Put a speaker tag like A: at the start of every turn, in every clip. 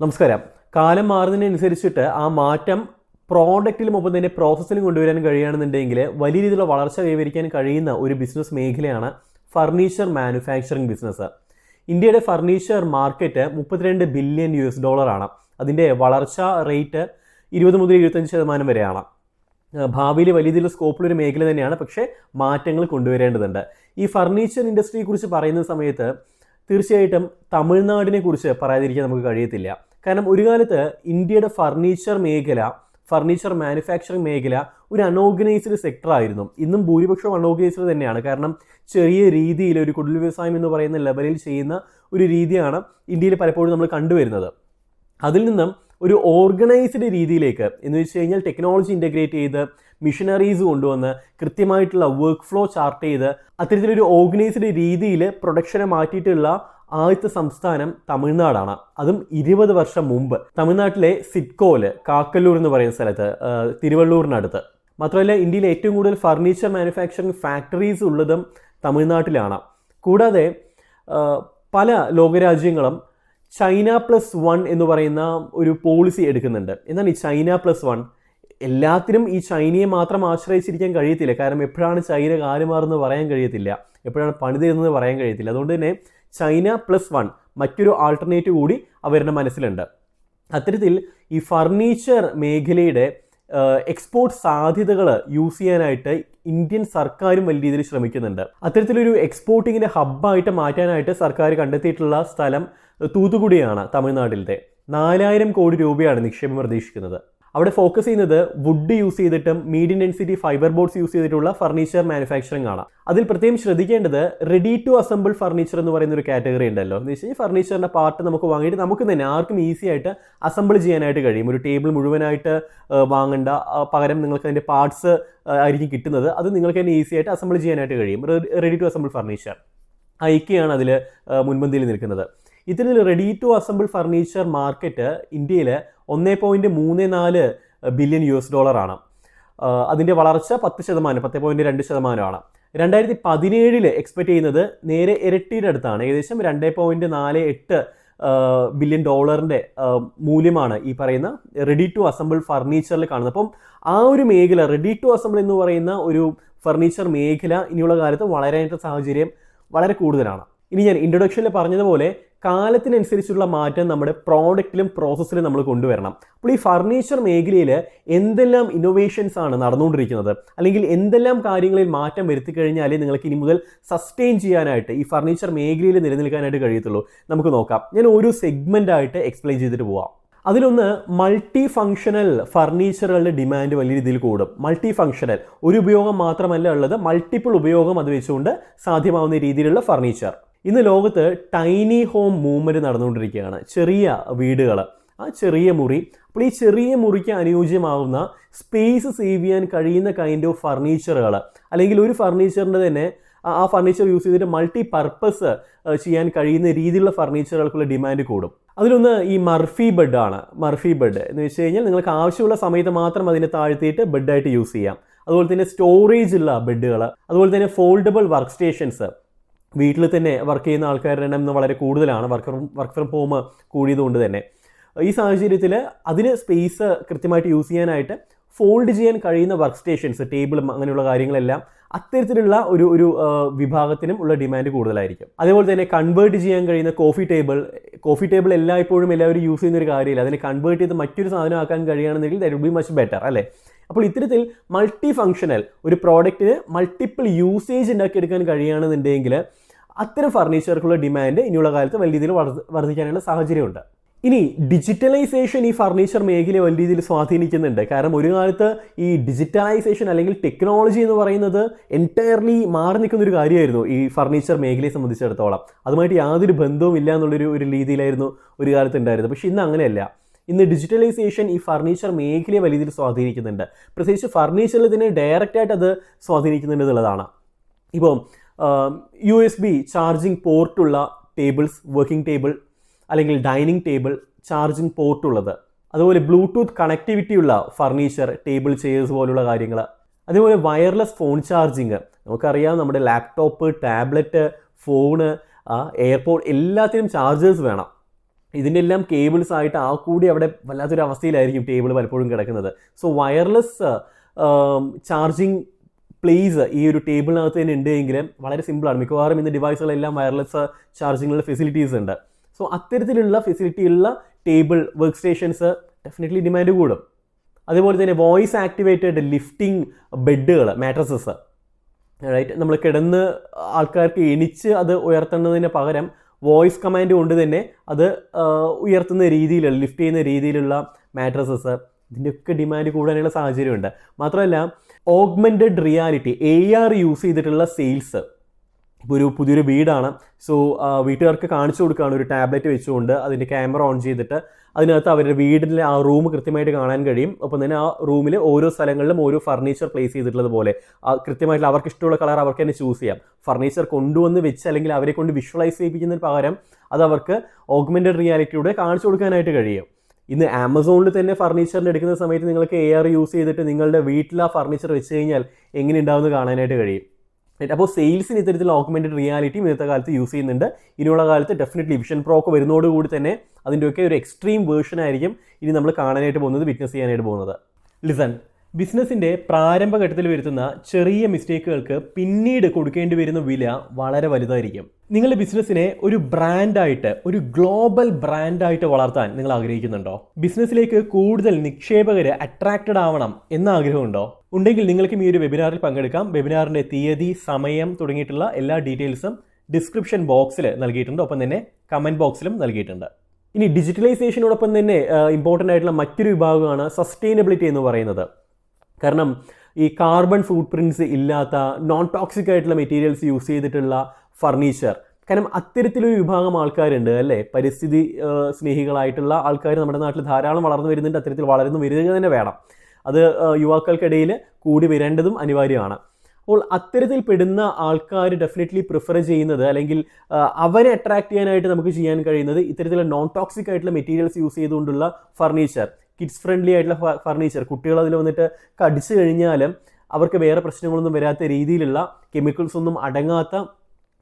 A: നമസ്കാരം. കാലം മാറുന്നതിനനുസരിച്ചിട്ട് ആ മാറ്റം പ്രോഡക്റ്റിലും ഒപ്പം തന്നെ പ്രോസസ്സിലും കൊണ്ടുവരാൻ കഴിയുകയാണെന്നുണ്ടെങ്കിൽ വലിയ രീതിയിലുള്ള വളർച്ച കൈവരിക്കാൻ കഴിയുന്ന ഒരു ബിസിനസ് മേഖലയാണ് ഫർണിച്ചർ മാനുഫാക്ചറിംഗ് ബിസിനസ്. ഇന്ത്യയുടെ ഫർണിച്ചർ മാർക്കറ്റ് മുപ്പത്തിരണ്ട് ബില്യൺ യു എസ് ഡോളറാണ് അതിന്റെ വളർച്ച റേറ്റ് ഇരുപത് മുതൽ ഇരുപത്തഞ്ച് ശതമാനം വരെയാണ്. ഭാവിയിൽ വലിയ രീതിയിലുള്ള സ്കോപ്പിലൊരു മേഖല തന്നെയാണ്. പക്ഷേ മാറ്റങ്ങൾ കൊണ്ടുവരേണ്ടതുണ്ട്. ഈ ഫർണിച്ചർ ഇൻഡസ്ട്രിയെക്കുറിച്ച് പറയുന്ന സമയത്ത് തീർച്ചയായിട്ടും തമിഴ്നാടിനെ കുറിച്ച് പറയാതിരിക്കാൻ നമുക്ക് കഴിയത്തില്ല. കാരണം ഒരു കാലത്ത് ഇന്ത്യയുടെ ഫർണിച്ചർ മേഖല ഫർണിച്ചർ മാനുഫാക്ചറിങ് മേഖല ഒരു അൺഓർഗനൈസ്ഡ് സെക്ടർ ആയിരുന്നു. ഇന്നും ഭൂരിപക്ഷം അൺഓർഗനൈസ്ഡ് തന്നെയാണ്. കാരണം ചെറിയ രീതിയിൽ ഒരു കുടിൽ വ്യവസായം എന്ന് പറയുന്ന ലെവലിൽ ചെയ്യുന്ന ഒരു രീതിയാണ് ഇന്ത്യയിൽ പലപ്പോഴും നമ്മൾ കണ്ടുവരുന്നത്. അതിൽ നിന്നും ഒരു ഓർഗനൈസ്ഡ് രീതിയിലേക്ക് എന്ന് വെച്ച് കഴിഞ്ഞാൽ ടെക്നോളജി ഇന്റഗ്രേറ്റ് ചെയ്ത് മിഷനറീസ് കൊണ്ടുവന്ന് കൃത്യമായിട്ടുള്ള വർക്ക് ഫ്ലോ ചാർട്ട് ചെയ്ത് അത്തരത്തിലൊരു ഓർഗനൈസ്ഡ് രീതിയിൽ പ്രൊഡക്ഷനെ മാറ്റിയിട്ടുള്ള ആദ്യത്തെ സംസ്ഥാനം തമിഴ്നാടാണ്. അതും ഇരുപത് വർഷം മുമ്പ്. തമിഴ്നാട്ടിലെ സിറ്റ്കോൽ കാക്കല്ലൂർ എന്ന് പറയുന്ന സ്ഥലത്ത് തിരുവള്ളൂരിനടുത്ത്. മാത്രമല്ല ഇന്ത്യയിലെ ഏറ്റവും കൂടുതൽ ഫർണിച്ചർ മാനുഫാക്ചറിങ് ഫാക്ടറീസ് ഉള്ളതും തമിഴ്നാട്ടിലാണ്. കൂടാതെ പല ലോകരാജ്യങ്ങളും ചൈന പ്ലസ് വൺ എന്ന് പറയുന്ന ഒരു പോളിസി എടുക്കുന്നുണ്ട്. എന്താണ് ഈ ചൈന പ്ലസ് വൺ? എല്ലാത്തിനും ഈ ചൈനയെ മാത്രം ആശ്രയിച്ചിരിക്കാൻ കഴിയത്തില്ല. കാരണം എപ്പോഴാണ് ചൈന കാലുമാറുന്നത് പറയാൻ കഴിയത്തില്ല. എപ്പോഴാണ് പണിതരുന്നത് പറയാൻ കഴിയത്തില്ല. അതുകൊണ്ട് തന്നെ ചൈന പ്ലസ് വൺ മറ്റൊരു ആൾട്ടർനേറ്റീവ് കൂടി അവരുടെ മനസ്സിലുണ്ട്. അത്തരത്തിൽ ഈ ഫർണിച്ചർ മേഖലയുടെ എക്സ്പോർട്ട് സാധ്യതകൾ യൂസ് ചെയ്യാനായിട്ട് ഇന്ത്യൻ സർക്കാരും വലിയ രീതിയിൽ ശ്രമിക്കുന്നുണ്ട്. അത്തരത്തിലൊരു എക്സ്പോർട്ടിങ്ങിന്റെ ഹബ്ബായിട്ട് മാറ്റാനായിട്ട് സർക്കാർ കണ്ടെത്തിയിട്ടുള്ള സ്ഥലം തൂത്തുക്കുടിയാണ് തമിഴ്നാട്ടിലത്തെ. നാലായിരം കോടി രൂപയാണ് നിക്ഷേപം പ്രതീക്ഷിക്കുന്നത്. അവിടെ ഫോക്കസ് ചെയ്യുന്നത് വുഡ് യൂസ് ചെയ്തിട്ടും medium density fibre boards use ചെയ്തിട്ടുള്ള ഫർണിച്ചർ മാനുഫാക്ചറിംഗ് ആണ്. അതിൽ പ്രത്യേകം ശ്രദ്ധിക്കേണ്ടത് റെഡി ടു അസംബിൾ ഫർണിച്ചർ എന്ന് പറയുന്ന ഒരു കാറ്റഗറി ഉണ്ടല്ലോ. എന്ന് വെച്ചാൽ ഈ ഫർണിച്ചറിന്റെ പാർട്ട് നമുക്ക് വാങ്ങിയിട്ട് നമുക്ക് തന്നെ ആർക്കും ഈസി ആയിട്ട് അസംബിൾ ചെയ്യാനായിട്ട് കഴിയും. ഒരു ടേബിൾ മുഴുവനായിട്ട് വാങ്ങേണ്ട. വാങ്ങണ്ട പകരം നിങ്ങൾക്ക് അതിന്റെ പാർട്സ് ആയിരിക്കും കിട്ടുന്നത്. അത് നിങ്ങൾക്ക് തന്നെ ഈസി ആയിട്ട് അസംബിൾ ചെയ്യാനായിട്ട് കഴിയും. റെഡി ടു അസംബിൾ ഫർണിച്ചർ ഐക്യയാണ് അതിൽ മുൻപന്തിയിൽ നിൽക്കുന്നത്. ഇത്തരത്തിൽ ready to assemble furniture market ഇന്ത്യയിൽ ഒന്നേ പോയിന്റ് മൂന്ന് നാല് ബില്യൺ യു എസ് ഡോളറാണ് അതിന്റെ വളർച്ച പത്ത് ശതമാനം പത്ത് പോയിന്റ് രണ്ട് ശതമാനമാണ്. രണ്ടായിരത്തി പതിനേഴിൽ എക്സ്പെക്ട് ചെയ്യുന്നത് നേരെ ഇരട്ടിയുടെ അടുത്താണ്. ഏകദേശം രണ്ട് പോയിന്റ് നാല് എട്ട് ബില്യൺ ഡോളറിന്റെ മൂല്യമാണ് ഈ പറയുന്ന റെഡി ടു അസംബിൾ ഫർണിച്ചറിൽ കാണുന്നത്. അപ്പം ആ ഒരു മേഖല റെഡി ടു അസംബിൾ എന്ന് പറയുന്ന ഒരു ഫർണിച്ചർ മേഖല ഇനിയുള്ള കാലത്ത് വളരാനായിട്ട് സാഹചര്യം വളരെ കൂടുതലാണ്. ഇനി ഞാൻ ഇൻട്രൊഡക്ഷനിൽ പറഞ്ഞതുപോലെ കാലത്തിനനുസരിച്ചുള്ള മാറ്റം നമ്മുടെ പ്രോഡക്റ്റിലും പ്രോസസ്സിലും നമ്മൾ കൊണ്ടുവരണം. അപ്പോൾ ഈ ഫർണിച്ചർ മേഖലയിൽ എന്തെല്ലാം ഇന്നോവേഷൻസ് ആണ് നടന്നുകൊണ്ടിരിക്കുന്നത്? അല്ലെങ്കിൽ എന്തെല്ലാം കാര്യങ്ങളിൽ മാറ്റം വരുത്തി കഴിഞ്ഞാലേ നിങ്ങൾക്ക് ഇനി മുതൽ സസ്റ്റെയിൻ ചെയ്യാനായിട്ട് ഈ ഫർണിച്ചർ മേഖലയിൽ നിലനിൽക്കാനായിട്ട് കഴിയത്തുള്ളൂ. നമുക്ക് നോക്കാം. ഞാൻ ഒരു സെഗ്മെന്റ് ആയിട്ട് എക്സ്പ്ലെയിൻ ചെയ്തിട്ട് പോവാം. അതിലൊന്ന് മൾട്ടി ഫങ്ഷണൽ ഫർണിച്ചറുകളുടെ ഡിമാൻഡ് വലിയ രീതിയിൽ കൂടും. മൾട്ടി ഫങ്ഷണൽ ഒരു ഉപയോഗം മാത്രമല്ല ഉള്ളത് മൾട്ടിപ്പിൾ ഉപയോഗം അത് വെച്ചുകൊണ്ട് സാധ്യമാവുന്ന രീതിയിലുള്ള ഫർണിച്ചർ ഇന്ന് ലോകത്ത് ടൈനി ഹോം മൂവ്മെന്റ് നടന്നുകൊണ്ടിരിക്കുകയാണ്. ചെറിയ വീടുകൾ ആ ചെറിയ മുറി. അപ്പോൾ ഈ ചെറിയ മുറിക്ക് അനുയോജ്യമാവുന്ന സ്പേസ് സേവ് ചെയ്യാൻ കഴിയുന്ന കൈൻഡ് ഓഫ് ഫർണിച്ചറുകൾ അല്ലെങ്കിൽ ഒരു ഫർണിച്ചറിന്റെ തന്നെ ആ- ഫർണിച്ചർ യൂസ് ചെയ്തിട്ട് മൾട്ടി പർപ്പസ് ചെയ്യാൻ കഴിയുന്ന രീതിയിലുള്ള ഫർണിച്ചറുകൾക്കുള്ള ഡിമാൻഡ് കൂടും. അതിലൊന്ന് ഈ മർഫി ബെഡ് ആണ്. മർഫി ബെഡ് എന്ന് വെച്ച് കഴിഞ്ഞാൽ നിങ്ങൾക്ക് ആവശ്യമുള്ള സമയത്ത് മാത്രം അതിനെ താഴ്ത്തിയിട്ട് ബെഡായിട്ട് യൂസ് ചെയ്യാം. അതുപോലെ തന്നെ സ്റ്റോറേജ് ഉള്ള ബെഡുകൾ അതുപോലെ തന്നെ ഫോൾഡബിൾ വർക്ക് സ്റ്റേഷൻസ് വീട്ടിൽ തന്നെ വർക്ക് ചെയ്യുന്ന ആൾക്കാരുടെ എണ്ണം ഇന്ന് വളരെ കൂടുതലാണ്. Work from work from home കൂടിയതുകൊണ്ട് തന്നെ. ഈ സാഹചര്യത്തിൽ അതിന് സ്പേസ് കൃത്യമായിട്ട് യൂസ് ചെയ്യാനായിട്ട് ഫോൾഡ് ചെയ്യാൻ കഴിയുന്ന വർക്ക് സ്റ്റേഷൻസ് ടേബിളും അങ്ങനെയുള്ള കാര്യങ്ങളെല്ലാം അത്തരത്തിലുള്ള ഒരു ഒരു വിഭാഗത്തിനും ഉള്ള ഡിമാൻഡ് കൂടുതലായിരിക്കും. അതേപോലെ തന്നെ കൺവേർട്ട് ചെയ്യാൻ കഴിയുന്ന കോഫി ടേബിൾ കോഫി ടേബിൾ എല്ലായ്പ്പോഴും എല്ലാവരും യൂസ് ചെയ്യുന്ന ഒരു കാര്യമില്ല. അതിനെ കൺവേർട്ട് ചെയ്ത് മറ്റൊരു സാധനമാക്കാൻ കഴിയുകയാണെന്നെങ്കിൽ that will be much better അല്ലേ? അപ്പോൾ ഇത്തരത്തിൽ മൾട്ടി ഫങ്ഷണൽ ഒരു പ്രോഡക്റ്റിന് മൾട്ടിപ്പിൾ യൂസേജ് ഉണ്ടാക്കിയെടുക്കാൻ കഴിയുകയാണെന്നുണ്ടെങ്കിൽ അത്തരം ഫർണിച്ചർക്കുള്ള ഡിമാൻഡ് ഇനിയുള്ള കാലത്ത് വലിയ രീതിയിൽ വർദ്ധ- വർദ്ധിക്കാനുള്ള സാഹചര്യമുണ്ട്. ഇനി ഡിജിറ്റലൈസേഷൻ ഈ ഫർണിച്ചർ മേഖലയെ വലിയ രീതിയിൽ സ്വാധീനിക്കുന്നുണ്ട്. കാരണം ഒരു കാലത്ത് ഈ ഡിജിറ്റലൈസേഷൻ അല്ലെങ്കിൽ ടെക്നോളജി എന്ന് പറയുന്നത് എന്റയർലി മാറി നിൽക്കുന്ന ഒരു കാര്യമായിരുന്നു ഈ ഫർണിച്ചർ മേഖലയെ സംബന്ധിച്ചിടത്തോളം. അതുമായിട്ട് യാതൊരു ബന്ധവും ഇല്ല എന്നുള്ളൊരു ഒരു രീതിയിലായിരുന്നു ഒരു കാലത്ത് ഉണ്ടായിരുന്നത്. പക്ഷേ ഇന്ന് അങ്ങനെയല്ല. ഇന്ന് ഡിജിറ്റലൈസേഷൻ ഈ ഫർണിച്ചർ മേഖലയെ വലിയ രീതിയിൽ സ്വാധീനിക്കുന്നുണ്ട്. പ്രത്യേകിച്ച് ഫർണിച്ചറിൽ തന്നെ ഡയറക്റ്റായിട്ട് അത് സ്വാധീനിക്കുന്നുണ്ട് എന്നുള്ളതാണ്. ഇപ്പോൾ യു എസ് ബി ചാർജിങ് പോർട്ടുള്ള ടേബിൾസ് വർക്കിംഗ് ടേബിൾ അല്ലെങ്കിൽ ഡൈനിങ് ടേബിൾ ചാർജിങ് പോർട്ടുള്ളത്. അതുപോലെ ബ്ലൂടൂത്ത് കണക്ടിവിറ്റി ഉള്ള ഫർണിച്ചർ ടേബിൾ ചെയേഴ്സ് പോലുള്ള കാര്യങ്ങൾ. അതേപോലെ വയർലെസ് ഫോൺ ചാർജിങ്. നമുക്കറിയാം നമ്മുടെ ലാപ്ടോപ്പ് ടാബ്ലറ്റ് ഫോണ് എയർപോർട്ട് എല്ലാത്തിനും ചാർജേഴ്സ് വേണം. ഇതിന്റെ എല്ലാം കേബിൾസ് ആയിട്ട് ആ കൂടി അവിടെ വല്ലാത്തൊരു അവസ്ഥയിലായിരിക്കും ടേബിൾ പലപ്പോഴും കിടക്കുന്നത്. സോ വയർലെസ് ചാർജിങ് പ്ലേസ് ഈ ഒരു ടേബിളിനകത്ത് തന്നെ ഉണ്ട് എങ്കിൽ വളരെ സിമ്പിളാണ് മിക്കവാറും ഇന്ന് ഡിവൈസുകളെല്ലാം വയർലെസ് ചാർജിങ്ങുള്ള ഫെസിലിറ്റീസ് ഉണ്ട്. സോ അത്തരത്തിലുള്ള ഫെസിലിറ്റി ഉള്ള table work stations definitely demand കൂടും. അതുപോലെ തന്നെ വോയിസ് ആക്ടിവേറ്റഡ് ലിഫ്റ്റിംഗ് ബെഡുകൾ മാട്രസസ് റൈറ്റ് നമ്മൾ കിടന്ന് ആൾക്കാർക്ക് എണിച്ച് അത് ഉയർത്തുന്നതിന് പകരം വോയിസ് കമാൻഡ് കൊണ്ട് തന്നെ അത് ഉയർത്തുന്ന രീതിയിലുള്ള ലിഫ്റ്റ് ചെയ്യുന്ന രീതിയിലുള്ള മാട്രസസ് ഇതിന്റെയൊക്കെ ഡിമാൻഡ് കൂടാനുള്ള സാഹചര്യമുണ്ട്. മാത്രമല്ല augmented reality A R use ചെയ്തിട്ടുള്ള സെയിൽസ് ഇപ്പോൾ ഒരു പുതിയൊരു വീടാണ്. സോ വീട്ടുകാർക്ക് കാണിച്ചു കൊടുക്കുകയാണ്. ഒരു ടാബ്ലറ്റ് വെച്ചുകൊണ്ട് അതിന്റെ ക്യാമറ ഓൺ ചെയ്തിട്ട് അതിനകത്ത് അവരുടെ വീടിന്റെ ആ റൂം കൃത്യമായിട്ട് കാണാൻ കഴിയും. ഒപ്പം തന്നെ ആ റൂമിൽ ഓരോ സ്ഥലങ്ങളിലും ഓരോ ഫർണിച്ചർ പ്ലേസ് ചെയ്തിട്ടുള്ളത് പോലെ. ആ കൃത്യമായിട്ടുള്ള അവർക്ക് ഇഷ്ടമുള്ള കളർ അവർക്ക് തന്നെ ചൂസ് ചെയ്യാം. ഫർണിച്ചർ കൊണ്ടുവന്ന് വെച്ച് അല്ലെങ്കിൽ അവരെ കൊണ്ട് വിഷ്വലൈസ് ചെയ്യിപ്പിക്കുന്നതിന് പകരം അത് അവർക്ക് ഓഗ്മെന്റഡ് റിയാലിറ്റിയുടെ കാണിച്ചു കൊടുക്കാനായിട്ട് കഴിയും. ഇന്ന് ആമസോണിൽ തന്നെ ഫർണിച്ചറിന് എടുക്കുന്ന സമയത്ത് നിങ്ങൾക്ക് എ ആർ യൂസ് ചെയ്തിട്ട് നിങ്ങളുടെ വീട്ടിൽ ആ ഫർണിച്ചർ വെച്ച് കഴിഞ്ഞാൽ എങ്ങനെ ഉണ്ടാവുമെന്ന് കാണാനായിട്ട് കഴിയും. അപ്പോൾ സെയിൽസിന് ഇത്തരത്തിൽ ഓഗ്മെന്റഡ് റിയാലിറ്റിയും ഇന്നത്തെ കാലത്ത് യൂസ് ചെയ്യുന്നുണ്ട്. ഇനിയുള്ള കാലത്ത് ഡെഫിനറ്റ്ലി വിഷൻ പ്രോക്ക് വരുന്നതോടുകൂടി തന്നെ അതിന്റെയൊക്കെ ഒരു എക്സ്ട്രീം വേർഷൻ ആയിരിക്കും ഇനി നമ്മൾ കാണാനായിട്ട് പോകുന്നത് വിറ്റ്നസ് ചെയ്യാനായിട്ട് പോകുന്നത്. ലിസൺ ബിസിനസ്സിന്റെ പ്രാരംഭഘട്ടത്തിൽ വരുത്തുന്ന ചെറിയ മിസ്റ്റേക്കുകൾക്ക് പിന്നീട് കൊടുക്കേണ്ടി വരുന്ന വില വളരെ വലുതായിരിക്കും. നിങ്ങളുടെ ബിസിനസ്സിനെ ഒരു ബ്രാൻഡായിട്ട് ഒരു ഗ്ലോബൽ ബ്രാൻഡായിട്ട് വളർത്താൻ നിങ്ങൾ ആഗ്രഹിക്കുന്നുണ്ടോ? ബിസിനസ്സിലേക്ക് കൂടുതൽ നിക്ഷേപകരെ അട്രാക്റ്റഡ് ആവണം എന്ന ആഗ്രഹമുണ്ടോ? ഉണ്ടെങ്കിൽ നിങ്ങൾക്കും ഈ ഒരു വെബിനാറിൽ പങ്കെടുക്കാം. വെബിനാറിന്റെ തീയതി സമയം തുടങ്ങിയിട്ടുള്ള എല്ലാ ഡീറ്റെയിൽസും ഡിസ്ക്രിപ്ഷൻ ബോക്സിൽ നൽകിയിട്ടുണ്ട്. ഒപ്പം തന്നെ കമന്റ് ബോക്സിലും നൽകിയിട്ടുണ്ട്. ഇനി ഡിജിറ്റലൈസേഷനോടൊപ്പം തന്നെ ഇമ്പോർട്ടന്റ് ആയിട്ടുള്ള മറ്റൊരു വിഭാഗമാണ് സസ്റ്റൈനബിലിറ്റി എന്ന് പറയുന്നത്. കാരണം ഈ കാർബൺ ഫുട് പ്രിന്റ്സ് ഇല്ലാത്ത നോൺ ടോക്സിക് ആയിട്ടുള്ള മെറ്റീരിയൽസ് യൂസ് ചെയ്തിട്ടുള്ള ഫർണിച്ചർ കാരണം അത്തരത്തിലൊരു വിഭാഗം ആൾക്കാരുണ്ട് അല്ലേ? പരിസ്ഥിതി സ്നേഹികളായിട്ടുള്ള ആൾക്കാർ നമ്മുടെ നാട്ടിൽ ധാരാളം വളർന്നു വരുന്നുണ്ട്. അത്തരത്തിൽ വളർന്നു വരിക തന്നെ വേണം. അത് യുവാക്കൾക്കിടയിൽ കൂടി വരേണ്ടതും അനിവാര്യമാണ്. അപ്പോൾ അത്തരത്തിൽ പെടുന്ന ആൾക്കാർ ഡെഫിനറ്റ്ലി പ്രിഫർ ചെയ്യുന്നത് അല്ലെങ്കിൽ അവരെ അട്രാക്ട് ചെയ്യാനായിട്ട് നമുക്ക് ചെയ്യാൻ കഴിയുന്നത് ഇത്തരത്തിലുള്ള നോൺ ടോക്സിക് ആയിട്ടുള്ള മെറ്റീരിയൽസ് യൂസ് ചെയ്തുകൊണ്ടുള്ള ഫർണിച്ചർ കിഡ്സ് ഫ്രണ്ട്ലി ആയിട്ടുള്ള ഫർണിച്ചർ കുട്ടികൾ അതിൽ വന്നിട്ട് കടിച്ചു കഴിഞ്ഞാലും അവർക്ക് വേറെ പ്രശ്നങ്ങളൊന്നും വരാത്ത രീതിയിലുള്ള കെമിക്കൽസ് ഒന്നും അടങ്ങാത്ത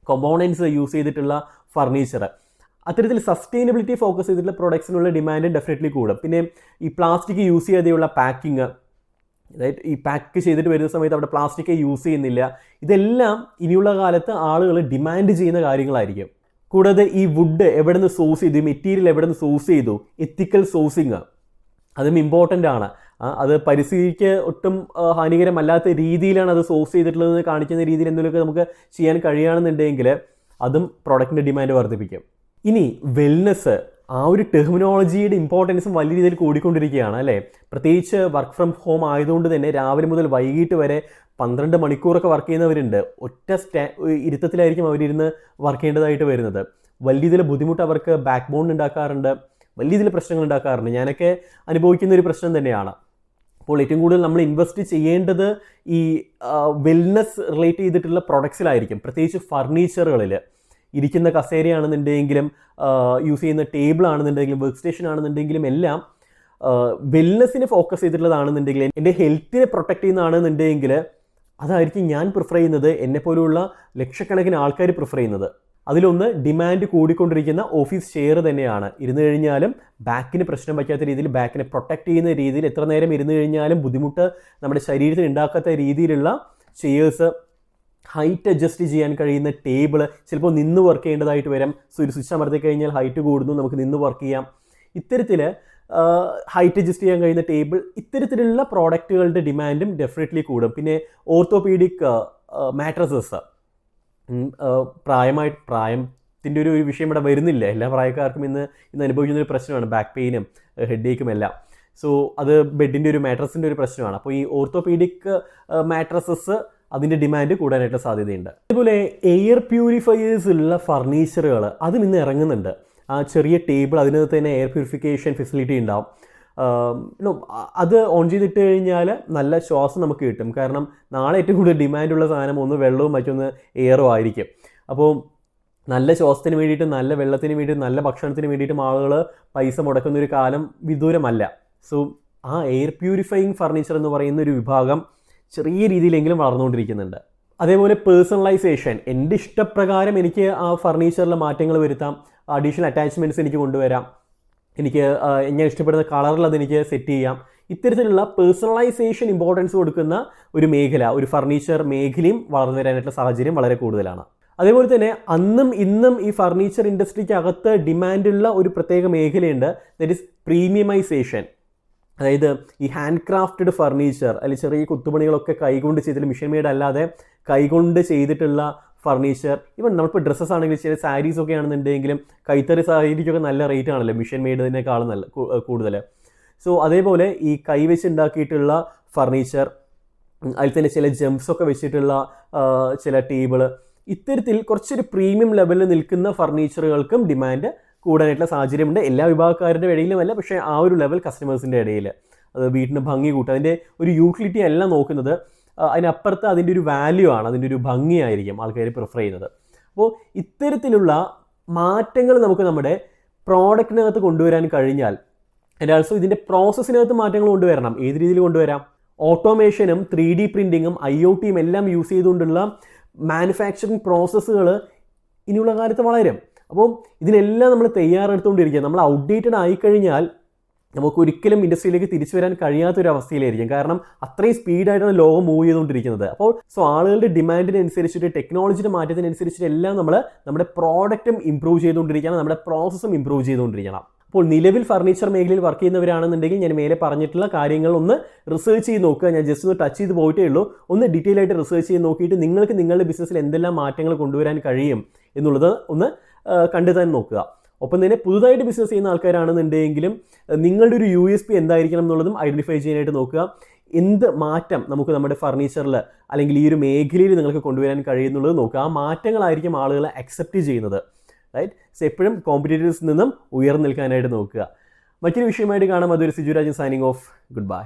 A: കൊമ്പോണൻസ് യൂസ് ചെയ്തിട്ടുള്ള ഫർണിച്ചർ അത്തരത്തിൽ സസ്റ്റൈനബിലിറ്റി ഫോക്കസ് ചെയ്തിട്ടുള്ള പ്രൊഡക്ട്സിനുള്ള ഡിമാൻഡ് ഡെഫിനറ്റ്ലി കൂടും. പിന്നെ ഈ പ്ലാസ്റ്റിക് യൂസ് ചെയ്യാതെയുള്ള പാക്കിങ് അതായത് ഈ പാക്ക് ചെയ്തിട്ട് വരുന്ന സമയത്ത് അവിടെ പ്ലാസ്റ്റിക് യൂസ് ചെയ്യുന്നില്ല. ഇതെല്ലാം ഇനിയുള്ള കാലത്ത് ആളുകൾ ഡിമാൻഡ് ചെയ്യുന്ന കാര്യങ്ങളായിരിക്കും. കൂടാതെ ഈ വുഡ് എവിടെ നിന്ന് സോഴ്സ് ചെയ്തു മെറ്റീരിയൽ എവിടെ നിന്ന് സോഴ്സ് ചെയ്തു എത്തിക്കൽ സോഴ്സിങ് അതും ഇമ്പോർട്ടന്റ് ആണ്. അത് പരിസ്ഥിതിക്ക് ഒട്ടും ഹാനികരമല്ലാത്ത രീതിയിലാണ് അത് സോഴ്സ് ചെയ്തിട്ടുള്ളതെന്ന് കാണിക്കുന്ന രീതിയിൽ എന്തെങ്കിലുമൊക്കെ നമുക്ക് ചെയ്യാൻ കഴിയുകയാണെന്നുണ്ടെങ്കിൽ അതും പ്രൊഡക്റ്റിന്റെ ഡിമാൻഡ് വർദ്ധിപ്പിക്കും. ഇനി വെൽനെസ് ആ ഒരു ടെർമിനോളജിയുടെ ഇമ്പോർട്ടൻസും വലിയ രീതിയിൽ കൂടിക്കൊണ്ടിരിക്കുകയാണ് അല്ലേ? പ്രത്യേകിച്ച് വർക്ക് ഫ്രം ഹോം ആയതുകൊണ്ട് തന്നെ രാവിലെ മുതൽ വൈകിട്ട് വരെ പന്ത്രണ്ട് മണിക്കൂറൊക്കെ വർക്ക് ചെയ്യുന്നവരുണ്ട്. ഒറ്റ സ്റ്റാ ഇരുത്തത്തിലായിരിക്കും അവരിരുന്ന് വർക്ക് ചെയ്യേണ്ടതായിട്ട് വരുന്നത്. വലിയ രീതിയിൽ ബുദ്ധിമുട്ട് അവർക്ക് ബാക്ക് ബോൺ ഉണ്ടാക്കാറുണ്ട്. വലിയ ഇതിൽ പ്രശ്നങ്ങൾ ഉണ്ടാക്കാറുണ്ട്. ഞാനൊക്കെ അനുഭവിക്കുന്ന ഒരു പ്രശ്നം തന്നെയാണ്. അപ്പോൾ ഏറ്റവും കൂടുതൽ നമ്മൾ ഇൻവെസ്റ്റ് ചെയ്യേണ്ടത് ഈ വെൽനെസ് റിലേറ്റ് ചെയ്തിട്ടുള്ള പ്രൊഡക്ട്സിലായിരിക്കും പ്രത്യേകിച്ച് ഫർണിച്ചറുകളിൽ ഇരിക്കുന്ന കസേരയാണെന്നുണ്ടെങ്കിലും യൂസ് ചെയ്യുന്ന ടേബിൾ ആണെന്നുണ്ടെങ്കിലും വർക്ക് സ്റ്റേഷൻ ആണെന്നുണ്ടെങ്കിലും എല്ലാം വെൽനെസ്സിനെ ഫോക്കസ് ചെയ്തിട്ടുള്ളതാണെന്നുണ്ടെങ്കിൽ എന്റെ ഹെൽത്തിനെ പ്രൊട്ടക്ട് ചെയ്യുന്നതാണെന്നുണ്ടെങ്കിൽ അതായിരിക്കും ഞാൻ പ്രിഫർ ചെയ്യുന്നത് എന്നെപ്പോലുള്ള ലക്ഷക്കണക്കിന് ആൾക്കാർ പ്രിഫർ ചെയ്യുന്നത്. അതിലൊന്ന് ഡിമാൻഡ് കൂടിക്കൊണ്ടിരിക്കുന്ന ഓഫീസ് ചെയർ തന്നെയാണ്. ഇരുന്നു കഴിഞ്ഞാലും ബാക്കിന് പ്രശ്നം വയ്ക്കാത്ത രീതിയിൽ ബാക്കിനെ പ്രൊട്ടക്റ്റ് ചെയ്യുന്ന രീതിയിൽ എത്ര നേരം ഇരുന്ന് കഴിഞ്ഞാലും ബുദ്ധിമുട്ട് നമ്മുടെ ശരീരത്തിന് ഉണ്ടാക്കാത്ത രീതിയിലുള്ള ചെയേഴ്സ് ഹൈറ്റ് അഡ്ജസ്റ്റ് ചെയ്യാൻ കഴിയുന്ന ടേബിൾ ചിലപ്പോൾ നിന്ന് വർക്ക് ചെയ്യേണ്ടതായിട്ട് വരാം. സോ ഒരു സ്വിച്ച് അമർത്തി കഴിഞ്ഞാൽ ഹൈറ്റ് കൂടുന്നു നമുക്ക് നിന്ന് വർക്ക് ചെയ്യാം. ഇത്തരത്തിൽ ഹൈറ്റ് അഡ്ജസ്റ്റ് ചെയ്യാൻ കഴിയുന്ന ടേബിൾ ഇത്തരത്തിലുള്ള പ്രോഡക്റ്റുകളുടെ ഡിമാൻഡും ഡെഫിനറ്റ്ലി കൂടും. പിന്നെ ഓർത്തോപീഡിക് മാട്രസസ് പ്രായമായി പ്രായത്തിന്റെ ഒരു വിഷയം ഇവിടെ വരുന്നില്ല. എല്ലാ പ്രായക്കാർക്കും ഇന്ന് ഇന്ന് അനുഭവിക്കുന്ന ഒരു പ്രശ്നമാണ്. ബാക്ക് പെയിനും ഹെഡ് ഏക്കും എല്ലാം. സോ അത് ബെഡിന്റെ ഒരു മാട്രസിന്റെ ഒരു പ്രശ്നമാണ്. അപ്പോൾ ഈ ഓർത്തോപീഡിക് മാട്രസസ് അതിന്റെ ഡിമാൻഡ് കൂടാനായിട്ട് സാധ്യതയുണ്ട്. അതുപോലെ എയർ പ്യൂരിഫയേഴ്സ് ഉള്ള ഫർണിച്ചറുകൾ അതും ഇന്ന് ഇറങ്ങുന്നുണ്ട്. ആ ചെറിയ ടേബിൾ അതിനകത്ത് തന്നെ എയർ പ്യൂരിഫിക്കേഷൻ ഫെസിലിറ്റി ഉണ്ടാവും. അത് ഓൺ ചെയ്തിട്ട് കഴിഞ്ഞാൽ നല്ല ശ്വാസം നമുക്ക് കിട്ടും. കാരണം നാളെ ഏറ്റവും കൂടുതൽ ഡിമാൻഡുള്ള സാധനം ഒന്ന് വെള്ളവും മറ്റൊന്ന് എയറും ആയിരിക്കും. അപ്പോൾ നല്ല ശ്വാസത്തിന് വേണ്ടിയിട്ട് നല്ല വെള്ളത്തിന് വേണ്ടിയിട്ട് നല്ല ഭക്ഷണത്തിന് വേണ്ടിയിട്ടും ആളുകൾ പൈസ മുടക്കുന്ന ഒരു കാലം വിദൂരമല്ല. സോ ആ എയർ പ്യൂരിഫയിങ് ഫർണിച്ചർ എന്ന് പറയുന്ന ഒരു വിഭാഗം ചെറിയ രീതിയിലെങ്കിലും വളർന്നുകൊണ്ടിരിക്കുന്നുണ്ട്. അതേപോലെ പേഴ്സണലൈസേഷൻ എന്റെ ഇഷ്ടപ്രകാരം എനിക്ക് ആ ഫർണിച്ചറിൽ മാറ്റങ്ങൾ വരുത്താം. അഡീഷണൽ അറ്റാച്ച്മെന്റ്സ് എനിക്ക് കൊണ്ടുവരാം. എനിക്ക് ഞാൻ ഇഷ്ടപ്പെടുന്ന കളറിൽ അത് എനിക്ക് സെറ്റ് ചെയ്യാം. ഇത്തരത്തിലുള്ള പേഴ്സണലൈസേഷൻ ഇമ്പോർട്ടൻസ് കൊടുക്കുന്ന ഒരു മേഖല ഒരു ഫർണിച്ചർ മേഖലയും വളർന്നു വരാനായിട്ടുള്ള സാഹചര്യം വളരെ കൂടുതലാണ്. അതേപോലെ തന്നെ അന്നും ഇന്നും ഈ ഫർണിച്ചർ ഇൻഡസ്ട്രിക്കകത്ത് ഡിമാൻഡുള്ള ഒരു പ്രത്യേക മേഖലയുണ്ട്. ദറ്റ് ഇസ് പ്രീമിയമൈസേഷൻ അതായത് ഈ ഹാൻഡ് ക്രാഫ്റ്റഡ് ഫർണിച്ചർ അല്ലെങ്കിൽ ചെറിയ കുത്തുപണികളൊക്കെ കൈകൊണ്ട് ചെയ്തിട്ട് മെഷീൻ മെയ്ഡ് അല്ലാതെ കൈകൊണ്ട് ചെയ്തിട്ടുള്ള ഫർണിച്ചർ ഇവൻ നമ്മളിപ്പോൾ ഡ്രസ്സസ് ആണെങ്കിലും ചില സാരീസ് ഒക്കെ ആണെന്നുണ്ടെങ്കിലും കൈത്തറി സാരിക്കൊക്കെ നല്ല റേറ്റ് ആണല്ലോ. മിഷൻ മെയ്ഡിനേക്കാളും നല്ല കൂടുതൽ സോ അതേപോലെ ഈ കൈവച്ച് ഉണ്ടാക്കിയിട്ടുള്ള ഫർണിച്ചർ അതിൽ തന്നെ ചില ജംസ് ഒക്കെ വെച്ചിട്ടുള്ള ചില ടേബിൾ ഇത്തരത്തിൽ കുറച്ചൊരു പ്രീമിയം ലെവലിൽ നിൽക്കുന്ന ഫർണിച്ചറുകൾക്കും ഡിമാൻഡ് കൂടാനായിട്ടുള്ള സാഹചര്യമുണ്ട്. എല്ലാ വിഭാഗക്കാരുടെ ഇടയിലുമല്ല പക്ഷേ ആ ഒരു ലെവൽ കസ്റ്റമേഴ്സിന്റെ ഇടയിൽ അത് വീട്ടിന് ഭംഗി കൂട്ടുക അതിന്റെ ഒരു യൂട്ടിലിറ്റി അല്ല നോക്കുന്നത്. അതിനപ്പുറത്ത് അതിന്റെ ഒരു വാല്യൂ ആണ് അതിന്റെ ഒരു ഭംഗിയായിരിക്കും ആൾക്കാർ പ്രിഫർ ചെയ്യുന്നത്. അപ്പോൾ ഇത്തരത്തിലുള്ള മാറ്റങ്ങൾ നമുക്ക് നമ്മുടെ പ്രോഡക്റ്റിനകത്ത് കൊണ്ടുവരാൻ കഴിഞ്ഞാൽ ആൻഡ് ആൾസോ ഇതിന്റെ പ്രോസസ്സിനകത്ത് മാറ്റങ്ങൾ കൊണ്ടുവരണം. ഏത് രീതിയിൽ കൊണ്ടുവരാം? ഓട്ടോമേഷനും ത്രീ ഡി പ്രിന്റിങ്ങും ഐ ഒ ടിയും എല്ലാം യൂസ് ചെയ്തുകൊണ്ടുള്ള മാനുഫാക്ചറിങ് പ്രോസസ്സുകൾ ഇനിയുള്ള കാലത്ത് വളരും. അപ്പോൾ ഇതിനെല്ലാം നമ്മൾ തയ്യാറെടുത്തുകൊണ്ടിരിക്കുക നമ്മൾ ഔട്ട്ഡേറ്റഡ് ആയിക്കഴിഞ്ഞാൽ നമുക്ക് ഒരിക്കലും ഇൻഡസ്ട്രിയിലേക്ക് തിരിച്ചു വരാൻ കഴിയാത്തൊരു അവസ്ഥയിലായിരിക്കും കാരണം അത്രയും സ്പീഡായിട്ടാണ് ലോകം മൂവ് ചെയ്തുകൊണ്ടിരിക്കുന്നത്. അപ്പോൾ സോ ആളുകളുടെ ഡിമാൻഡിനനുസരിച്ചിട്ട് ടെക്നോളജിയുടെ മാറ്റത്തിനനുസരിച്ചിട്ട് എല്ലാം നമ്മൾ നമ്മുടെ പ്രോഡക്റ്റും ഇമ്പ്രൂവ് ചെയ്തുകൊണ്ടിരിക്കണം. നമ്മുടെ പ്രോസസ്സും ഇമ്പ്രൂവ് ചെയ്തുകൊണ്ടിരിക്കണം. അപ്പോൾ നിലവിൽ ഫർണിച്ചർ മേഖലയിൽ വർക്ക് ചെയ്യുന്നവരാണെന്നുണ്ടെങ്കിൽ ഞാൻ മേലെ പറഞ്ഞിട്ടുള്ള കാര്യങ്ങൾ ഒന്ന് റിസർച്ച് ചെയ്ത് നോക്കുക. ഞാൻ ജസ്റ്റ് ഒന്ന് ടച്ച് ചെയ്ത് പോയിട്ടേ ഉള്ളൂ. ഒന്ന് ഡീറ്റെയിൽ ആയിട്ട് റിസർച്ച് ചെയ്ത് നോക്കിയിട്ട് നിങ്ങൾക്ക് നിങ്ങളുടെ ബിസിനസ്സിൽ എന്തെല്ലാം മാറ്റങ്ങൾ കൊണ്ടുവരാൻ കഴിയും എന്നുള്ളത് ഒന്ന് കണ്ടെത്താൻ നോക്കുക. ഒപ്പം തന്നെ പുതുതായിട്ട് ബിസിനസ് ചെയ്യുന്ന ആൾക്കാരാണെന്നുണ്ടെങ്കിലും നിങ്ങളുടെ ഒരു യു എസ് പി എന്തായിരിക്കണം എന്നുള്ളതും ഐഡന്റിഫൈ ചെയ്യാനായിട്ട് നോക്കുക. എന്ത് മാറ്റം നമുക്ക് നമ്മുടെ ഫർണിച്ചറിൽ അല്ലെങ്കിൽ ഈ ഒരു മേഖലയിൽ നിങ്ങൾക്ക് കൊണ്ടുവരാൻ കഴിയുന്നുള്ളത് നോക്കുക. ആ മാറ്റങ്ങളായിരിക്കും ആളുകളെ അക്സെപ്റ്റ് ചെയ്യുന്നത്. റൈറ്റ് സോ എപ്പോഴും കോമ്പറ്റീറ്റേഴ്സിൽ നിന്നും ഉയർന്നു നിൽക്കാനായിട്ട് നോക്കുക. മറ്റൊരു വിഷയമായിട്ട് കാണാം. അതൊരു Sijurajan signing off good bye